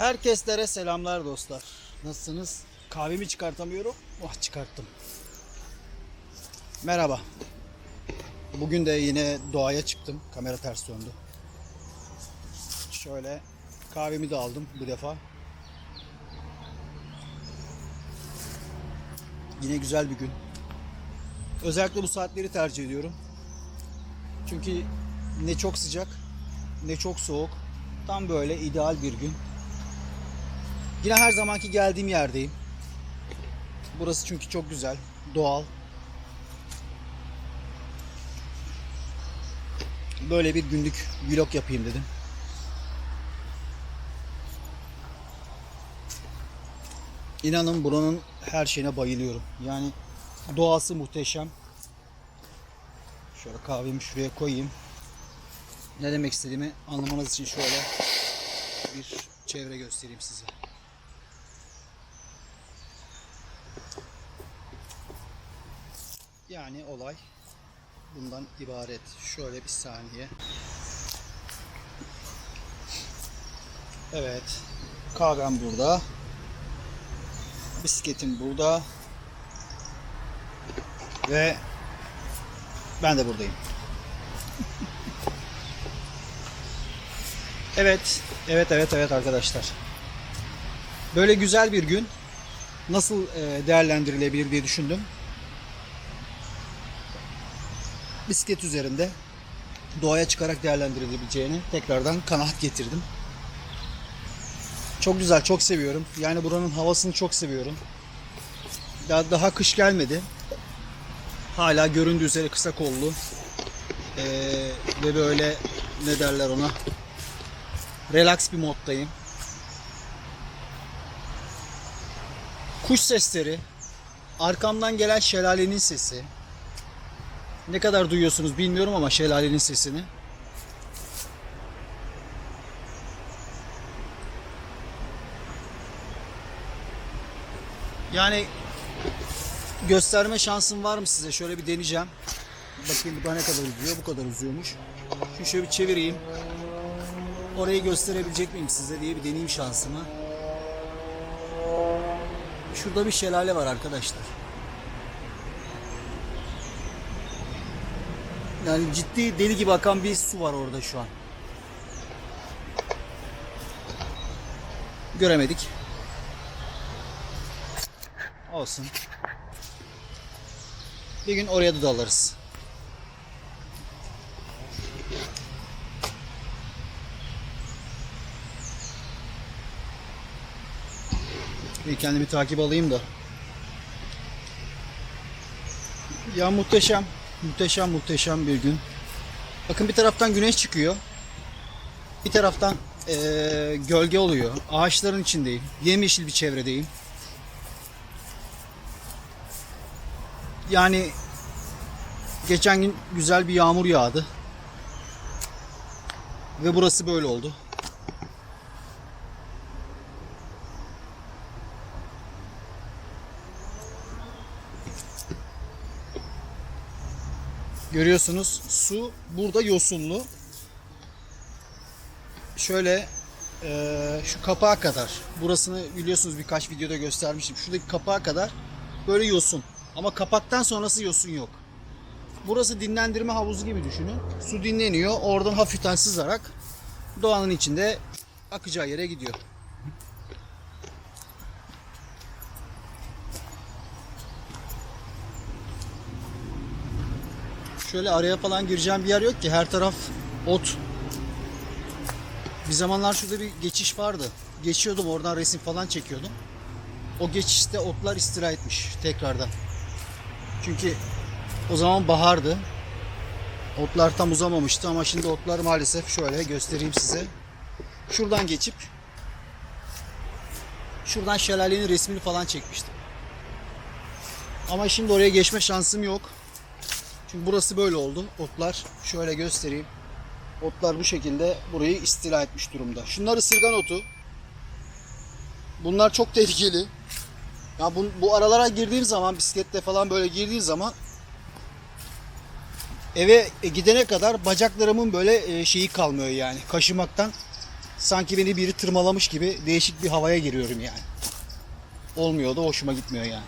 Herkeslere selamlar dostlar. Nasılsınız? Kahvemi çıkartamıyorum. Oh çıkarttım. Merhaba. Bugün de yine doğaya çıktım. Kamera ters döndü. Şöyle kahvemi de aldım bu defa. Yine güzel bir gün. Özellikle bu saatleri tercih ediyorum. Çünkü ne çok sıcak ne çok soğuk. Tam böyle ideal bir gün. Yine her zamanki geldiğim yerdeyim. Burası çünkü çok güzel, doğal. Böyle bir günlük vlog yapayım dedim. İnanın buranın her şeyine bayılıyorum. Yani doğası muhteşem. Şöyle kahvemi şuraya koyayım. Ne demek istediğimi anlamanız için şöyle bir çevre göstereyim size. Yani olay bundan ibaret. Şöyle bir saniye. Evet. Kahvem burada. Bisikletim burada. Ve ben de buradayım. Evet, evet, evet, evet arkadaşlar. Böyle güzel bir gün nasıl e, değerlendirilebilir diye düşündüm. Bisiklet üzerinde doğaya çıkarak değerlendirilebileceğini tekrardan kanaat getirdim. Çok güzel, çok seviyorum. Yani buranın havasını çok seviyorum. Daha, daha kış gelmedi. Hala göründüğü üzere kısa kollu. Ee, ve böyle ne derler ona relax bir moddayım. Kuş sesleri, arkamdan gelen şelalenin sesi. Ne kadar duyuyorsunuz bilmiyorum ama şelalenin sesini. Yani gösterme şansım var mı size? Şöyle bir deneyeceğim. Bakayım bu ne kadar uzuyor. Bu kadar uzuyormuş. Şimdi şöyle bir çevireyim. Orayı gösterebilecek miyim size diye bir deneyeyim şansımı. Şurada bir şelale var arkadaşlar. Yani ciddi deli gibi akan bir su var orada şu an. Göremedik. Olsun. Bir gün oraya da dalarız. Bir kendimi takip alayım da. Ya muhteşem. Muhteşem muhteşem bir gün. Bakın bir taraftan güneş çıkıyor. Bir taraftan eee, gölge oluyor. Ağaçların içindeyim. Yemyeşil bir çevredeyim. Yani geçen gün güzel bir yağmur yağdı. Ve burası böyle oldu. Görüyorsunuz su burada yosunlu. Şöyle eee, şu kapağa kadar. Burasını biliyorsunuz birkaç videoda göstermiştim. Şuradaki kapağa kadar böyle yosun. Ama kapaktan sonrası yosun yok. Burası dinlendirme havuzu gibi düşünün. Su dinleniyor. Oradan hafiften sızarak doğanın içinde akacağı yere gidiyor. Şöyle araya falan gireceğim bir yer yok ki. Her taraf ot. Bir zamanlar şurada bir geçiş vardı. Geçiyordum oradan resim falan çekiyordum. O geçişte otlar istira etmiş tekrardan. Çünkü o zaman bahardı. Otlar tam uzamamıştı ama şimdi otlar maalesef şöyle göstereyim size. Şuradan geçip şuradan şelalenin resmini falan çekmiştim. Ama şimdi oraya geçme şansım yok. Çünkü burası böyle oldu. Otlar şöyle göstereyim. Otlar bu şekilde burayı istila etmiş durumda. Şunlar ısırgan otu. Bunlar çok tehlikeli. Ya bu, bu aralara girdiğim zaman bisikletle falan böyle girdiğim zaman eve gidene kadar bacaklarımın böyle e, şeyi kalmıyor yani kaşımaktan Sanki beni biri tırmalamış gibi değişik bir havaya giriyorum yani. Olmuyor da hoşuma gitmiyor yani.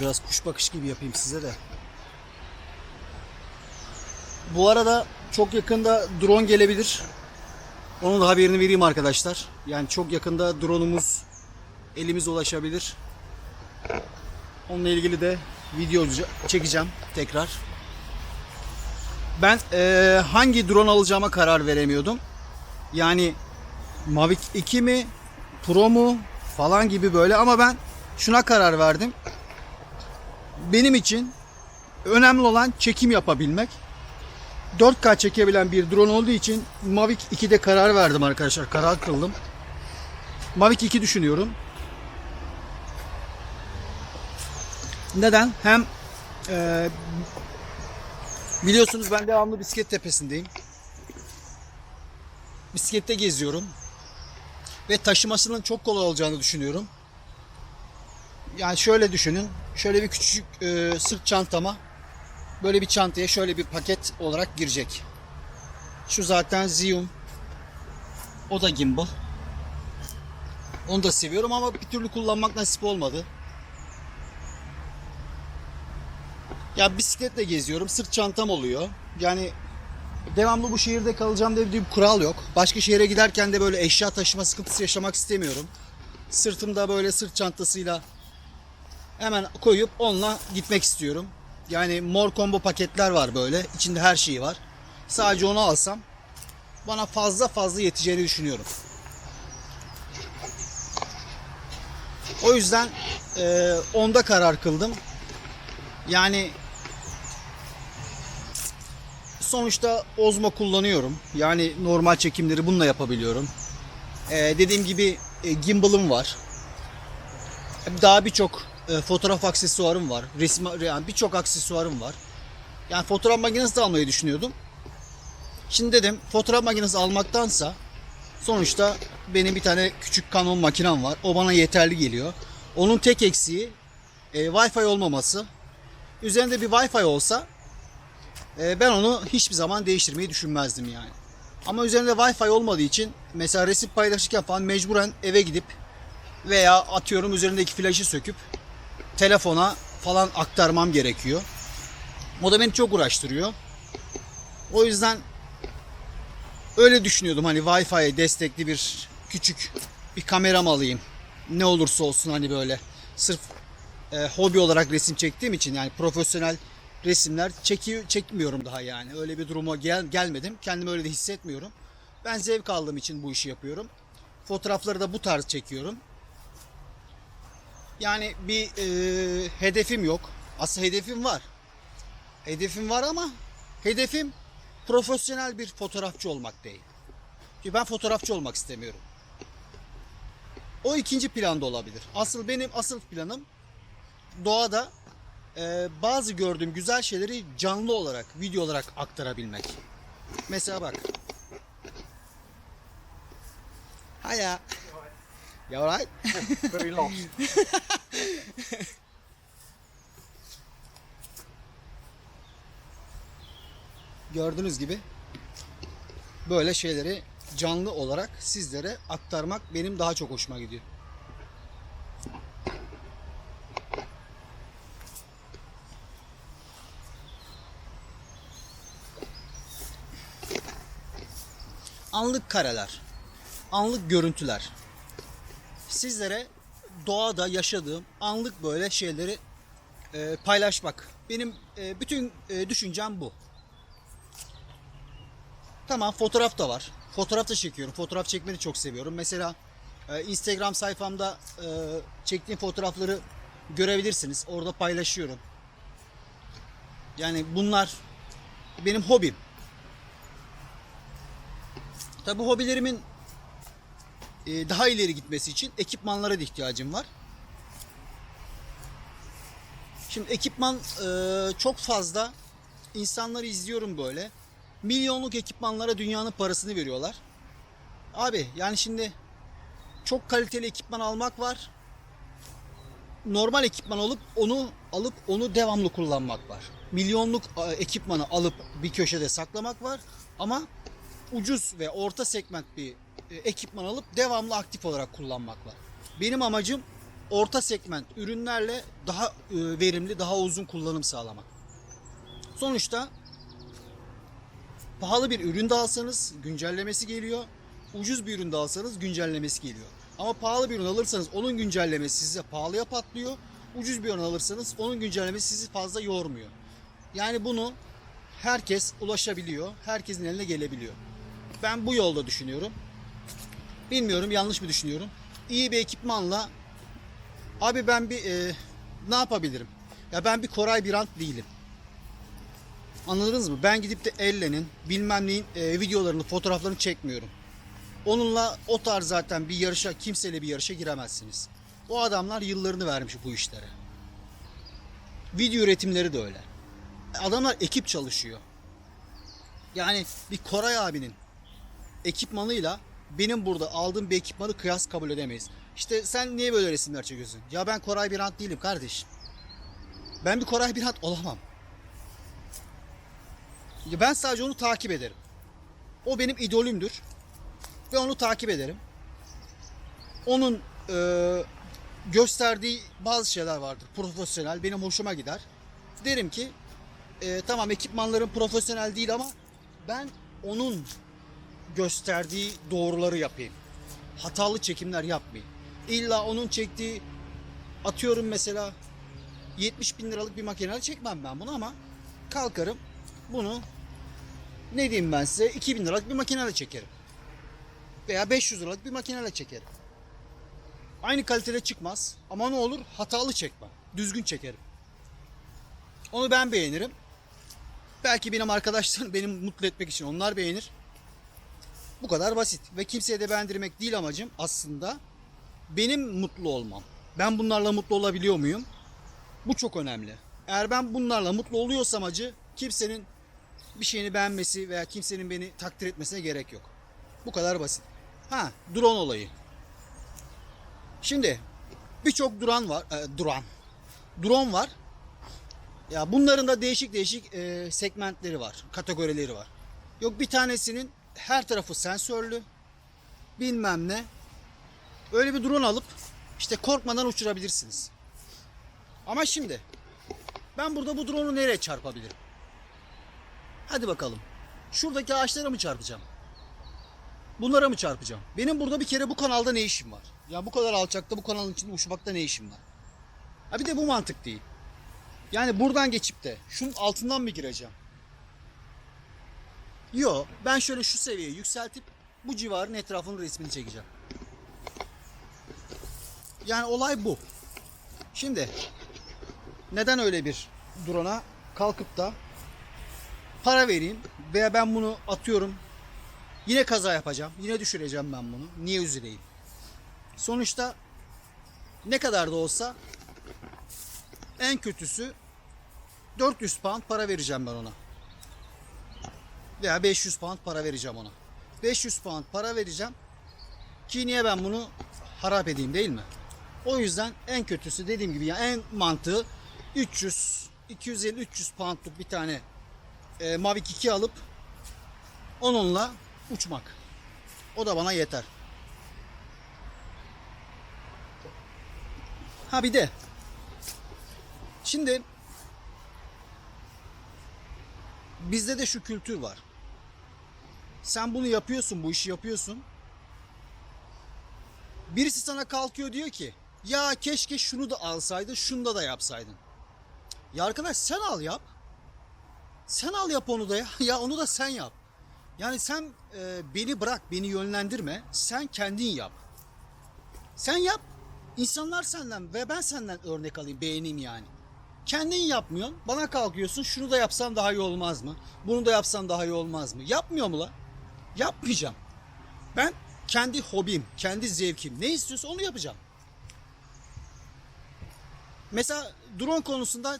Biraz kuş bakış gibi yapayım size de. Bu arada çok yakında drone gelebilir. Onun da haberini vereyim arkadaşlar. Yani çok yakında drone'umuz elimize ulaşabilir. Onunla ilgili de video çekeceğim tekrar. Ben eee, hangi drone alacağıma karar veremiyordum. Yani Mavic 2 mi, Pro mu falan gibi böyle ama ben şuna karar verdim. Benim için önemli olan çekim yapabilmek. 4K çekebilen bir drone olduğu için Mavic 2'de karar verdim arkadaşlar. Karar kıldım. Mavic 2 düşünüyorum. Neden? Hem e, biliyorsunuz ben devamlı bisiklet tepesindeyim. Bisiklette geziyorum. Ve taşımasının çok kolay olacağını düşünüyorum. Yani şöyle düşünün. Şöyle bir küçücük e, sırt çantama böyle bir çantaya şöyle bir paket olarak girecek. Şu zaten Zium. O da gimbal. Onu da seviyorum ama bir türlü kullanmak nasip olmadı. Ya bisikletle geziyorum. Sırt çantam oluyor. Yani devamlı bu şehirde kalacağım diye bir kural yok. Başka şehre giderken de böyle eşya taşıma sıkıntısı yaşamak istemiyorum. Sırtımda böyle sırt çantasıyla hemen koyup onunla gitmek istiyorum. Yani mor combo paketler var böyle. İçinde her şeyi var. Sadece onu alsam bana fazla fazla yeteceğini düşünüyorum. O yüzden e, onda karar kıldım. Yani sonuçta Ozmo kullanıyorum. Yani normal çekimleri bununla yapabiliyorum. E, dediğim gibi e, gimbal'ım var. Daha birçok e, fotoğraf aksesuarım var. Resim yani birçok aksesuarım var. Yani fotoğraf makinesi de almayı düşünüyordum. Şimdi dedim fotoğraf makinesi almaktansa sonuçta benim bir tane küçük Canon makinem var. O bana yeterli geliyor. Onun tek eksiği e, Wi-Fi olmaması. Üzerinde bir Wi-Fi olsa e, ben onu hiçbir zaman değiştirmeyi düşünmezdim yani. Ama üzerinde Wi-Fi olmadığı için mesela resim paylaşırken falan mecburen eve gidip veya atıyorum üzerindeki flaşı söküp telefona falan aktarmam gerekiyor. O da beni çok uğraştırıyor. O yüzden öyle düşünüyordum hani Wi-Fi'ye destekli bir küçük bir kameram alayım. Ne olursa olsun hani böyle sırf e, hobi olarak resim çektiğim için yani profesyonel resimler çekiyor çekmiyorum daha yani. Öyle bir duruma gel, gelmedim. Kendimi öyle de hissetmiyorum. Ben zevk aldığım için bu işi yapıyorum. Fotoğrafları da bu tarz çekiyorum. Yani bir e, hedefim yok. Aslında hedefim var. Hedefim var ama hedefim profesyonel bir fotoğrafçı olmak değil. Çünkü ben fotoğrafçı olmak istemiyorum. O ikinci planda olabilir. Asıl benim asıl planım doğada e, bazı gördüğüm güzel şeyleri canlı olarak, video olarak aktarabilmek. Mesela bak. Hiya. You alright? Very lost. Gördüğünüz gibi böyle şeyleri canlı olarak sizlere aktarmak benim daha çok hoşuma gidiyor. Anlık kareler, anlık görüntüler. Sizlere doğada yaşadığım anlık böyle şeyleri e, paylaşmak. Benim e, bütün e, düşüncem bu. Tamam fotoğraf da var. Fotoğraf da çekiyorum. Fotoğraf çekmeyi çok seviyorum. Mesela e, Instagram sayfamda e, çektiğim fotoğrafları görebilirsiniz. Orada paylaşıyorum. Yani bunlar benim hobim. Tabi hobilerimin daha ileri gitmesi için ekipmanlara da ihtiyacım var. Şimdi ekipman e, çok fazla insanları izliyorum böyle. Milyonluk ekipmanlara dünyanın parasını veriyorlar. Abi yani şimdi çok kaliteli ekipman almak var. normal ekipman alıp onu alıp onu devamlı kullanmak var. Milyonluk e, ekipmanı alıp bir köşede saklamak var ama ucuz ve orta segment bir e, ekipman alıp devamlı aktif olarak kullanmak var. Benim amacım orta segment ürünlerle daha e, verimli, daha uzun kullanım sağlamak. Sonuçta pahalı bir ürün de alsanız güncellemesi geliyor. Ucuz bir ürün de alsanız güncellemesi geliyor. Ama pahalı bir ürün alırsanız onun güncellemesi size pahalıya patlıyor. Ucuz bir ürün alırsanız onun güncellemesi sizi fazla yormuyor. Yani bunu herkes ulaşabiliyor. Herkesin eline gelebiliyor. Ben bu yolda düşünüyorum. Bilmiyorum yanlış mı düşünüyorum. İyi bir ekipmanla abi ben bir e, ne yapabilirim? Ya ben bir Koray Birant değilim. Anladınız mı? Ben gidip de ellenin bilmem neyin e, videolarını, fotoğraflarını çekmiyorum. Onunla o tarz zaten bir yarışa, kimseyle bir yarışa giremezsiniz. O adamlar yıllarını vermiş bu işlere. Video üretimleri de öyle. Adamlar ekip çalışıyor. Yani bir Koray abinin ekipmanıyla benim burada aldığım bir ekipmanı kıyas kabul edemeyiz. İşte sen niye böyle resimler çekiyorsun? Ya ben Koray Birant değilim kardeşim. Ben bir Koray Birant olamam. Ya ben sadece onu takip ederim. O benim idolümdür. Ve onu takip ederim. Onun e, gösterdiği bazı şeyler vardır. Profesyonel. Benim hoşuma gider. Derim ki e, tamam ekipmanların profesyonel değil ama ben onun gösterdiği doğruları yapayım. Hatalı çekimler yapmayayım. İlla onun çektiği atıyorum mesela 70 bin liralık bir makineyle çekmem ben bunu ama kalkarım bunu ne diyeyim ben size 2000 liralık bir makineyle çekerim. Veya 500 liralık bir makineyle çekerim. Aynı kalitede çıkmaz ama ne olur hatalı çekmem. Düzgün çekerim. Onu ben beğenirim. Belki benim arkadaşlarım benim mutlu etmek için onlar beğenir. Bu kadar basit ve kimseye de beğendirmek değil amacım aslında. Benim mutlu olmam. Ben bunlarla mutlu olabiliyor muyum? Bu çok önemli. Eğer ben bunlarla mutlu oluyorsam acı kimsenin bir şeyini beğenmesi veya kimsenin beni takdir etmesine gerek yok. Bu kadar basit. Ha, drone olayı. Şimdi birçok duran var, e, duran. Drone var. Ya bunların da değişik değişik e, segmentleri var, kategorileri var. Yok bir tanesinin her tarafı sensörlü, bilmem ne. Öyle bir drone alıp işte korkmadan uçurabilirsiniz. Ama şimdi ben burada bu drone'u nereye çarpabilirim? Hadi bakalım. Şuradaki ağaçlara mı çarpacağım? Bunlara mı çarpacağım? Benim burada bir kere bu kanalda ne işim var? Ya bu kadar alçakta bu kanalın içinde uçmakta ne işim var? Ha bir de bu mantık değil. Yani buradan geçip de şunun altından mı gireceğim? Yo ben şöyle şu seviyeyi yükseltip bu civarın etrafının resmini çekeceğim. Yani olay bu. Şimdi neden öyle bir drone'a kalkıp da para vereyim veya ben bunu atıyorum yine kaza yapacağım yine düşüreceğim ben bunu niye üzüleyim sonuçta ne kadar da olsa en kötüsü 400 pound para vereceğim ben ona veya 500 pound para vereceğim ona 500 pound para vereceğim ki niye ben bunu harap edeyim değil mi o yüzden en kötüsü dediğim gibi yani en mantığı 300 250 300 poundluk bir tane e, Mavic 2 alıp onunla uçmak. O da bana yeter. Ha bir de şimdi bizde de şu kültür var. Sen bunu yapıyorsun, bu işi yapıyorsun. Birisi sana kalkıyor diyor ki ya keşke şunu da alsaydın, şunu da yapsaydın. Ya arkadaş sen al yap. Sen al yap onu da ya. Ya onu da sen yap. Yani sen e, beni bırak, beni yönlendirme. Sen kendin yap. Sen yap. İnsanlar senden ve ben senden örnek alayım, beğeneyim yani. Kendin yapmıyorsun. Bana kalkıyorsun. Şunu da yapsam daha iyi olmaz mı? Bunu da yapsam daha iyi olmaz mı? Yapmıyor mu la? Yapmayacağım. Ben kendi hobim, kendi zevkim ne istiyorsa onu yapacağım. Mesela drone konusunda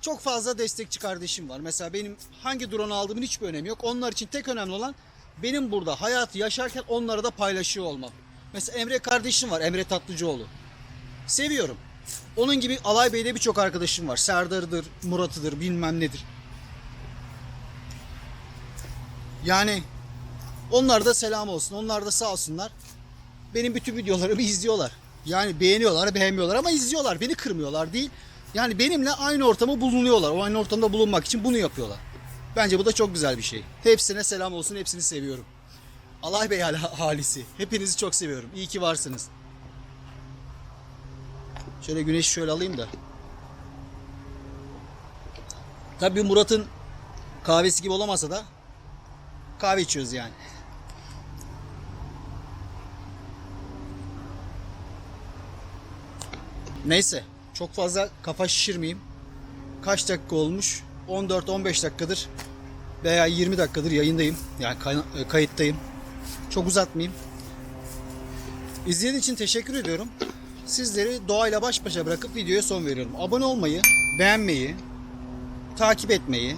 çok fazla destekçi kardeşim var. Mesela benim hangi drone aldığımın hiçbir önemi yok. Onlar için tek önemli olan benim burada hayatı yaşarken onlara da paylaşıyor olmam. Mesela Emre kardeşim var. Emre Tatlıcıoğlu. Seviyorum. Onun gibi Alay Bey'de birçok arkadaşım var. Serdar'dır, Murat'ıdır, bilmem nedir. Yani onlar da selam olsun. Onlar da sağ olsunlar. Benim bütün videolarımı izliyorlar. Yani beğeniyorlar, beğenmiyorlar ama izliyorlar. Beni kırmıyorlar değil. Yani benimle aynı ortamı bulunuyorlar. O aynı ortamda bulunmak için bunu yapıyorlar. Bence bu da çok güzel bir şey. Hepsine selam olsun. Hepsini seviyorum. Alay Bey halisi. Hepinizi çok seviyorum. İyi ki varsınız. Şöyle güneşi şöyle alayım da. Tabii Murat'ın kahvesi gibi olamasa da kahve içiyoruz yani. Neyse çok fazla kafa şişirmeyeyim. Kaç dakika olmuş? 14-15 dakikadır veya 20 dakikadır yayındayım. Yani e, kayıttayım. Çok uzatmayayım. İzlediğiniz için teşekkür ediyorum. Sizleri doğayla baş başa bırakıp videoya son veriyorum. Abone olmayı, beğenmeyi, takip etmeyi,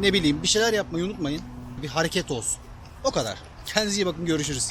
ne bileyim bir şeyler yapmayı unutmayın. Bir hareket olsun. O kadar. Kendinize iyi bakın görüşürüz.